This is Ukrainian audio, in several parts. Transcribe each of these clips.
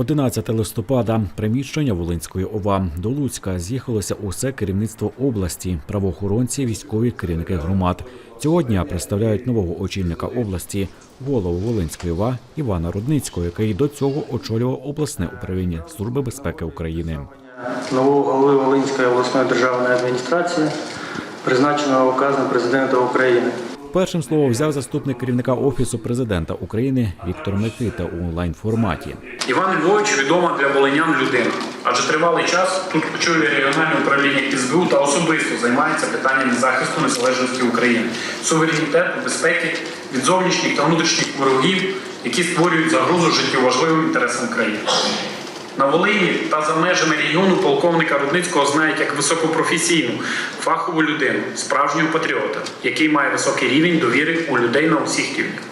11 листопада. Приміщення Волинської ОВА. До Луцька з'їхалося усе керівництво області, правоохоронці, військові керівники громад. Цього дня представляють нового очільника області, голову Волинської ОВА Івана Рудницького, який до цього очолював обласне управління Служби безпеки України. нового голови Волинської обласної державної адміністрації, призначеного указом президента України. Першим слово взяв заступник керівника офісу президента України Віктор Микита у онлайн форматі. Іван Львович відома для волинян людина, адже тривалий час тут очолює регіональне управління СБУ та особисто займається питаннями захисту незалежності України, суверенітету, безпеки від зовнішніх та внутрішніх ворогів, які створюють загрозу життю важливим інтересам країни. На Волині та за межами регіону полковника Рудницького знають як високопрофесійну, фахову людину, справжнього патріота, який має високий рівень довіри у людей на усіх рівнях.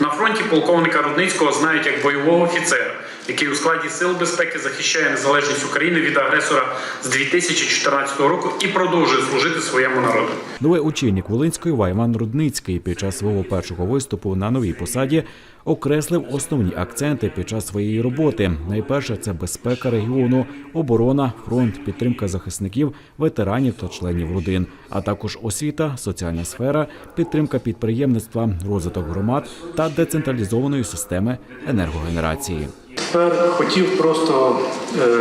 На фронті полковника Рудницького знають як бойового офіцера, який у складі сил безпеки захищає незалежність України від агресора з 2014 року і продовжує служити своєму народу. Новий очільник Волинської ОВА Іван Рудницький під час свого першого виступу на новій посаді окреслив основні акценти під час своєї роботи. Найперше це безпека регіону, оборона, фронт, підтримка захисників, ветеранів та членів родин, а також освіта, соціальна сфера, підтримка підприємництва, розвиток громад та децентралізованої системи енергогенерації. Тепер хотів просто е,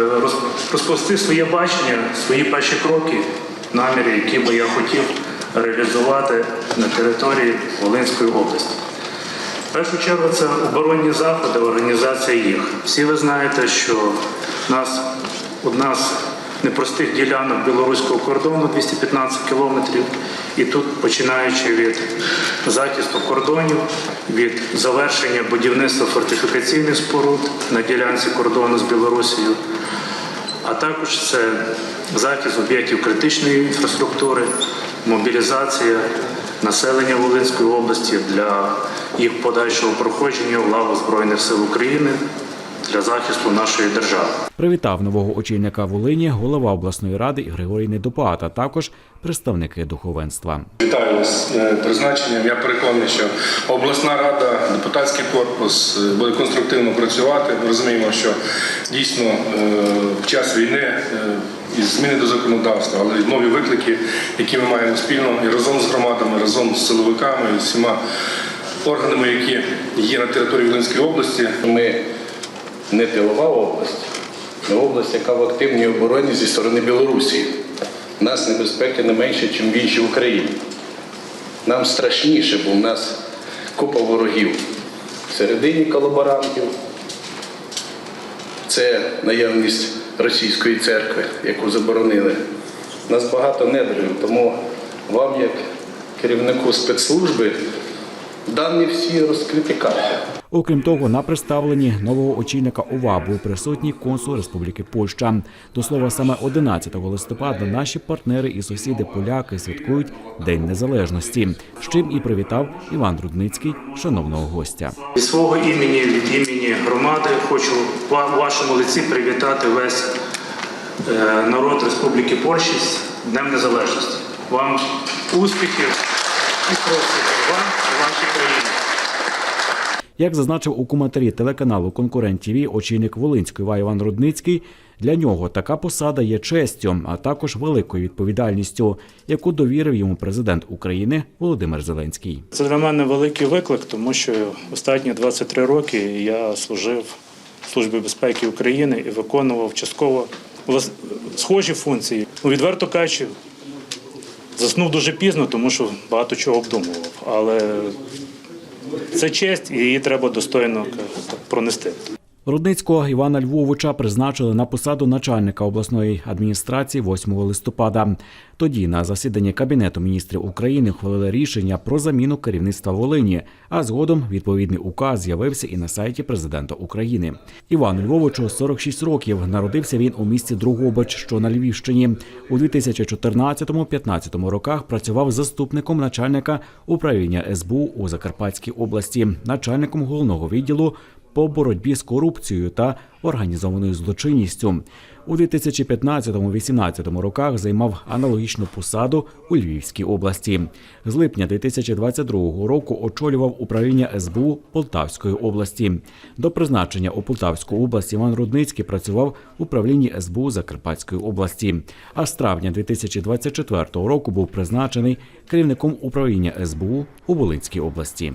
розповісти своє бачення, свої перші кроки, наміри, які би я хотів реалізувати на території Волинської області. В першу чергу це оборонні заходи, організація їх. Всі ви знаєте, що нас одна з непростих ділянок білоруського кордону 215 кілометрів. І тут, починаючи від захисту кордонів, від завершення будівництва фортифікаційних споруд на ділянці кордону з Білорусією, а також це захист об'єктів критичної інфраструктури, мобілізація населення Волинської області для їх подальшого проходження в лаву Збройних сил України для захисту нашої держави. Привітав нового очільника Волині голова обласної ради Григорій Недопат, а також представники духовенства. Вітаю з е, призначенням. Я переконаний, що обласна рада, депутатський корпус е, буде конструктивно працювати. Ми розуміємо, що дійсно е, в час війни і зміни до законодавства, але й нові виклики, які ми маємо спільно і разом з громадами, разом з силовиками і всіма органами, які є на території Волинської області. Ми не тилова область, ми область, яка в активній обороні зі сторони Білорусі. У нас небезпеки не менше, ніж в іншій Україні. Нам страшніше, бо в нас купа ворогів. Всередині колаборантів це наявність російської церкви, яку заборонили. У нас багато недрів, тому вам, як керівнику спецслужби, дані всі розкриті карти. Окрім того, на представленні нового очільника ОВА був присутній консул Республіки Польща. До слова, саме 11 листопада наші партнери і сусіди поляки святкують День Незалежності, з чим і привітав Іван Рудницький, шановного гостя. Від свого імені, від імені громади, хочу в вашому лиці привітати весь е, народ Республіки Польщі з Днем Незалежності. Вам успіхів і просвіту вам вашій країні. Як зазначив у коментарі телеканалу Конкурент ТВ очільник Волинської ва Іван Рудницький, для нього така посада є честю, а також великою відповідальністю, яку довірив йому президент України Володимир Зеленський. Це для мене великий виклик, тому що останні 23 роки я служив Службі безпеки України і виконував частково схожі функції. Ну, відверто кажучи, заснув дуже пізно, тому що багато чого обдумував. Але це честь, і її треба достойно пронести. Рудницького Івана Львовича призначили на посаду начальника обласної адміністрації 8 листопада. Тоді на засіданні Кабінету міністрів України ухвалили рішення про заміну керівництва Волині, а згодом відповідний указ з'явився і на сайті президента України. Івану Львовичу 46 років. Народився він у місті Другобич, що на Львівщині. У 2014-15 роках працював заступником начальника управління СБУ у Закарпатській області, начальником головного відділу по боротьбі з корупцією та організованою злочинністю. У 2015-18 роках займав аналогічну посаду у Львівській області. З липня 2022 року очолював управління СБУ Полтавської області. До призначення у Полтавську область Іван Рудницький працював в управлінні СБУ Закарпатської області. А з травня 2024 року був призначений керівником управління СБУ у Волинській області.